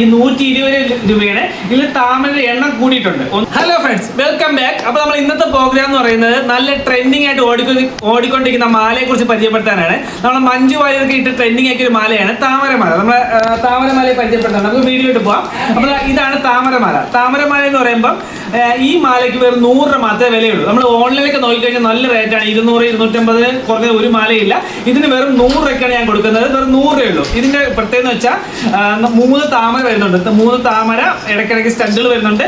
ഈ നൂറ്റി ഇരുപത് രൂപയുടെ ഇതിൽ താമരയുടെ എണ്ണം കൂടിയിട്ടുണ്ട്. ഹലോ ഫ്രണ്ട്സ് വെൽക്കം ബാക്ക് അപ്പൊ നമ്മൾ ഇന്നത്തെ പ്രോഗ്രാം എന്ന് പറയുന്നത് നല്ല ട്രെൻഡിങ് ആയിട്ട് ഓടിക്കൊ ഓടിക്കൊണ്ടിരിക്കുന്ന മാലയെ കുറിച്ച് പരിചയപ്പെടുത്താനാണ്. നമ്മൾ മഞ്ജു വാര്യർക്ക് ഇട്ട് ട്രെൻഡിങ് ആക്കിയ ഒരു മാലയാണ് താമരമാല. നമ്മൾ താമരമാലയെ പരിചയപ്പെടുത്താൻ നമുക്ക് വീഡിയോ ഇട്ട് പോവാം അപ്പോൾ ഇതാണ് താമരമാല. താമരമാല എന്ന് പറയുമ്പോൾ ഈ മാലയ്ക്ക് വെറും നൂറ് രൂപ മാത്രമേ വിലയുള്ളൂ. നമ്മൾ ഓൺലൈനിലൊക്കെ നോക്കിക്കഴിഞ്ഞാൽ നല്ല റേറ്റാണ് ഇരുന്നൂറ് ഇരുന്നൂറ്റമ്പത് കുറഞ്ഞ ഒരു മാലയില്ല. ഇതിന് വെറും നൂറ് രൂപയ്ക്കാണ് ഞാൻ കൊടുക്കുന്നത്. വെറും നൂറ് രൂപയുള്ളൂ ഇതിന്റെ പ്രത്യേകത വെച്ചാൽ മൂന്ന് താമര വരുന്നുണ്ട്. മൂന്ന് താമര ഇടയ്ക്കിടയ്ക്ക് സ്റ്റഡുകൾ വരുന്നുണ്ട്.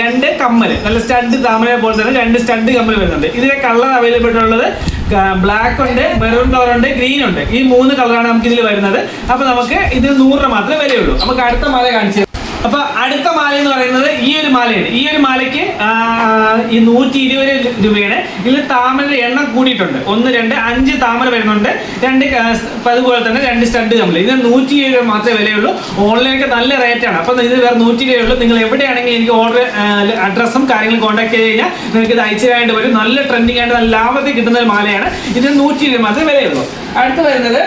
രണ്ട് കമ്മൽ നല്ല സ്റ്റഡ് താമര പോലെ തന്നെ രണ്ട് സ്റ്റഡ് കമ്മൽ വരുന്നുണ്ട്. ഇതിന്റെ കളർ അവൈലബിൾ ഉള്ളത് ബ്ലാക്ക് ഉണ്ട് മെറൂൺ കളർ ഉണ്ട് ഗ്രീൻ ഉണ്ട്. ഈ മൂന്ന് കളറാണ് നമുക്ക് ഇതിൽ വരുന്നത്. അപ്പൊ നമുക്ക് ഇതിന് നൂറ് മാത്രമേ വിലയുള്ളൂ. നമുക്ക് അടുത്ത മാല കാണിച്ചു. അപ്പൊ അടുത്ത മാല എന്ന് പറയുന്നത് ഈ ഒരു മാലയാണ് ഈ ഒരു മാലയ്ക്ക് ഈ നൂറ്റി ഇരുപത് രൂപയുടെ ഇതിൽ താമരയുടെ എണ്ണം കൂടിയിട്ടുണ്ട്. ഒന്ന് രണ്ട് അഞ്ച് താമര വരുന്നുണ്ട്. രണ്ട് അതുപോലെ തന്നെ രണ്ട് സ്റ്റഡ് കമ്പിൾ ഇതിന് നൂറ്റി ഇരുപത് രൂപ മാത്രമേ വിലയുള്ളൂ. ഓൺലൈനൊക്കെ നല്ല റേറ്റ് ആണ്. അപ്പൊ ഇത് വേറെ നൂറ്റി ഇരുപത് ഉള്ളൂ. നിങ്ങൾ എവിടെയാണെങ്കിലും എനിക്ക് ഓർഡർ അഡ്രസ്സും കാര്യങ്ങളും കോൺടാക്ട് ചെയ്ത് കഴിഞ്ഞാൽ നിങ്ങൾക്ക് ഇത് അയച്ചു തരാനായിട്ട് വരും. നല്ല ട്രെൻഡിങ് ആയിട്ട് നല്ല ലാഭത്തിൽ കിട്ടുന്ന ഒരു മാലയാണ്. ഇതിന് നൂറ്റി ഇരുപത് മാത്രമേ വിലയുള്ളൂ. അടുത്ത് വരുന്നത്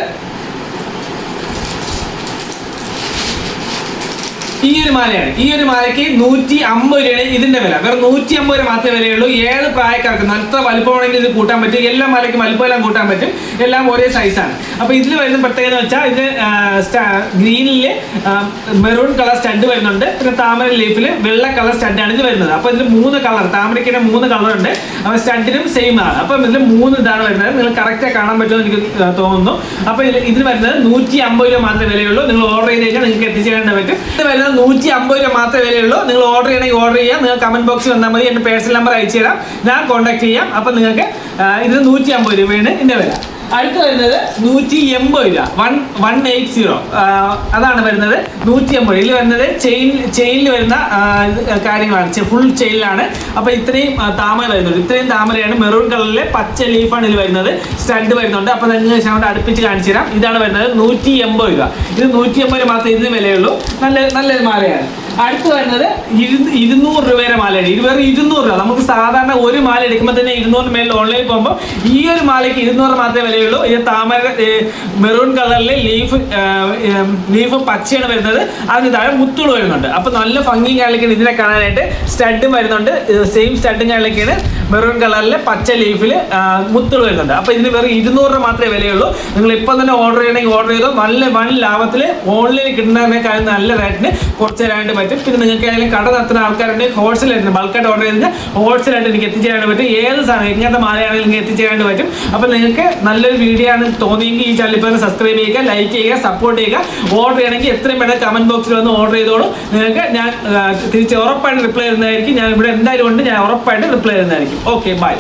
ഈ ഒരു മാലയാണ്. ഈ ഒരു മാലയ്ക്ക് നൂറ്റി അമ്പത് രൂപയാണ് ഇതിന്റെ വില. വേറെ നൂറ്റി അമ്പത് രൂപ മാത്രമേ വിലയുള്ളൂ. ഏത് പ്രായക്കാർക്ക് നല്ല വലുപ്പമാണെങ്കിൽ ഇത് കൂട്ടാൻ പറ്റും. എല്ലാ മാലയ്ക്കും വലുപ്പം എല്ലാം കൂട്ടാൻ പറ്റും. എല്ലാം ഒരേ സൈസാണ് അപ്പൊ ഇതിൽ വരുന്ന പ്രത്യേകത വെച്ചാൽ ഇത് ഗ്രീനിൽ മെറൂൺ കളർ സ്റ്റഡ് വരുന്നുണ്ട്. പിന്നെ താമര ലീഫിൽ വെള്ള കളർ സ്റ്റഡാണ് ഇത് വരുന്നത്. അപ്പൊ ഇതിൽ മൂന്ന് കളർ താമരയ്ക്ക് മൂന്ന് കളർ ഉണ്ട്. അപ്പൊ സ്റ്റഡിനും സെയിം ആണ്. അപ്പൊ ഇതിൽ മൂന്ന് ഇതാണ് വരുന്നത്. നിങ്ങൾ കറക്റ്റ് കാണാൻ പറ്റുമെന്ന് എനിക്ക് തോന്നുന്നു. അപ്പൊ ഇതിൽ വരുന്നത് നൂറ്റി അമ്പത് രൂപ മാത്രമേ വിലയുള്ളൂ. നിങ്ങൾ ഓർഡർ ചെയ്ത് കഴിഞ്ഞാൽ നിങ്ങൾക്ക് എത്തിച്ചേരേണ്ട പറ്റും ഇത് വരുന്നത് നൂറ്റി അമ്പത് രൂപ മാത്രമേ വിലയുള്ളൂ. നിങ്ങൾ ഓർഡർ ചെയ്യണമെങ്കിൽ ഓർഡർ ചെയ്യാം. നിങ്ങൾ കമന്റ് ബോക്സിൽ വന്നാൽ മതി. എന്റെ പേഴ്സണൽ നമ്പർ അയച്ചു തരാം ഞാൻ കോൺടാക്ട് ചെയ്യാം. അപ്പൊ നിങ്ങൾക്ക് ഇത് നൂറ്റി അമ്പത് രൂപയാണ് ഇതിന്റെ വില. അടുത്ത് വരുന്നത് നൂറ്റി എൺപത് രൂപ. One one eight zero. അതാണ് വരുന്നത്. നൂറ്റി എൺപത് ഇതിൽ വരുന്നത് ചെയിൻ ചെയിനിൽ വരുന്ന കാര്യങ്ങളാണ്. ഫുൾ ചെയിനിലാണ്. അപ്പോൾ ഇത്രയും താമര വരുന്നുണ്ട് ഇത്രയും താമരയാണ് മെറൂൺ കളറിലെ പച്ച ലീഫാണ് ഇതിൽ വരുന്നത്. സ്റ്റഡ് വരുന്നുണ്ട്. അപ്പോൾ നിങ്ങൾ അങ്ങോട്ട് അടുപ്പിച്ച് കാണിച്ചു തരാം. ഇതാണ് വരുന്നത് നൂറ്റി എൺപത് രൂപ. ഇത് നൂറ്റി എൺപത് മാത്രമേ ഇതിന് വിലയുള്ളൂ. നല്ല നല്ലൊരു മാലയാണ്. അടുത്ത് വരുന്നത് ഇരു- ഇരുന്നൂറ് രൂപയുടെ മാലയാണ് വെറും ഇരുന്നൂറ് രൂപ. നമുക്ക് സാധാരണ ഒരു മാല എടുക്കുമ്പോൾ തന്നെ ഇരുന്നൂറിന് മേലിൽ ഓൺലൈനിൽ പോകുമ്പോൾ ഈ ഒരു മാലയ്ക്ക് ഇരുന്നൂറ് മാത്രമേ വിലയുള്ളൂ ഇത് താമര മെറൂൺ കളറിലെ ലീഫ് ലീഫ് പച്ചയാണ് വരുന്നത്. അതിന് താഴെ മുത്തുകൾ വരുന്നുണ്ട്. അപ്പോൾ നല്ല ഭംഗിയും കാലിക്കാണ് ഇതിനെ കാണാനായിട്ട് സ്റ്റഡും വരുന്നുണ്ട്. സെയിം സ്റ്റഡും കാലിക്കാണ് മെറൂൺ കളറിലെ പച്ച ലീഫിൽ മുത്തുകൾ വരുന്നുണ്ട്. അപ്പോൾ ഇതിന് വെറും ഇരുന്നൂറ് രൂപ മാത്രമേ വിലയുള്ളൂ നിങ്ങൾ ഇപ്പം തന്നെ ഓർഡർ ചെയ്യണമെങ്കിൽ ഓർഡർ ചെയ്തോ. നല്ല വൺ ലാഭത്തിൽ ഓൺലൈനിൽ കിട്ടുന്നതിനേക്കാൾ നല്ല റേറ്റിന് കുറച്ച് തരാനായിട്ട് പറ്റും. പിന്നെ നിങ്ങൾക്ക് ഏതെങ്കിലും കട നടത്തുന്ന ആൾക്കാരുണ്ട്. ഹോൾസെയിൽ ആയിട്ട് ബൾക്കായിട്ട് ഓർഡർ ചെയ്ത് ഹോൾസെയിലായിട്ട് എനിക്ക് എത്തിച്ചേരാൻ പറ്റും. ഏത് സാധനം ഇങ്ങനത്തെ മാലയാണെങ്കിലും നിങ്ങൾക്ക് എത്തിച്ചേരാൻ പറ്റും. അപ്പോൾ നിങ്ങൾക്ക് നല്ലൊരു വീഡിയോ ആണ് തോന്നിയെങ്കിൽ ഈ ചാനൽ ഇപ്പോൾ സബ്സ്ക്രൈബ് ചെയ്യുക ലൈക്ക് ചെയ്യുക സപ്പോർട്ട് ചെയ്യുക. ഓർഡർ ചെയ്യണമെങ്കിൽ എത്രയും വേണം കമന്റ് ബോക്സിൽ വന്ന് ഓർഡർ ചെയ്തോളൂ. നിങ്ങൾക്ക് ഞാൻ തിരിച്ച് ഉറപ്പായിട്ട് റിപ്ലൈ തരുന്നതായിരിക്കും. ഞാൻ ഇവിടെ എന്തായാലും ഉണ്ട്. ഞാൻ ഉറപ്പായിട്ട് റിപ്ലൈ തരുന്നതായിരിക്കും. Okay bye